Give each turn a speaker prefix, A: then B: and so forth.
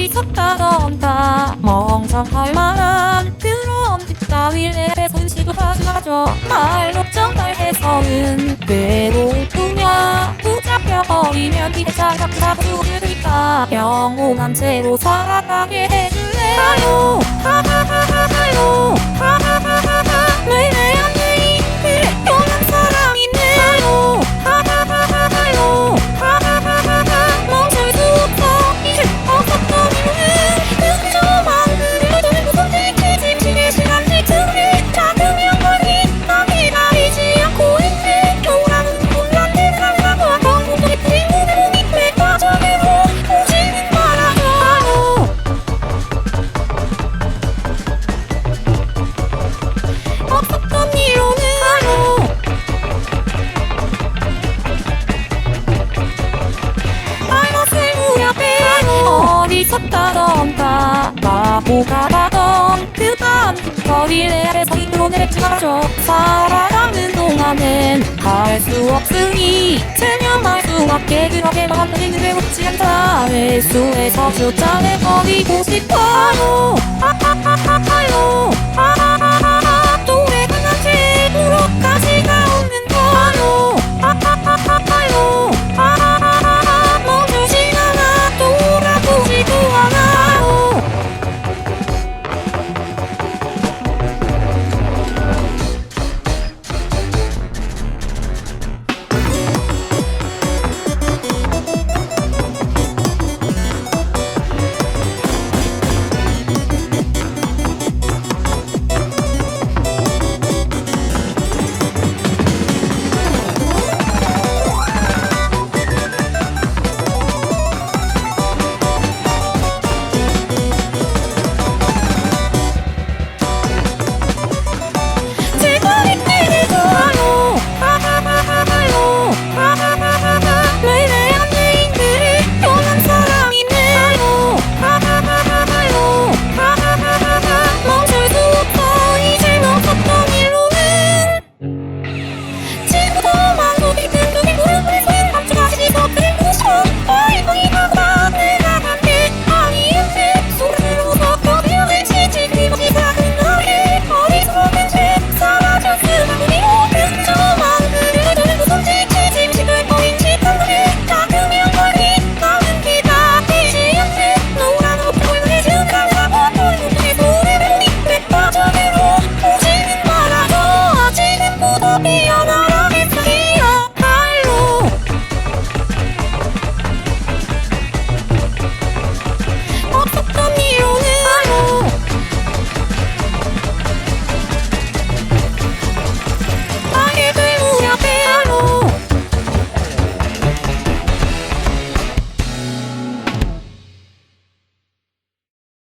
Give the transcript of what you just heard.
A: 어디서 따라온다. 멍청할 만한 그런 짓 따위에 손실도 하지 마죠 말로 전달해서는 괴로울 뿐이야. 붙잡혀버리면 기대자가 잡수니까. 영원한 채로 살아가게 해줄래요. 하하하하하요. 어디서 따던가 바보가 가던 그밤 거리를 아래서 힘으로 내뱉지 말아줘. 살아가는 동안엔 할 수 없으니 체면 할 수밖에 그렇게 힘들게 묻지 않다 회수에서 숫자를 버리고 싶어요. 하하하하하요. 하하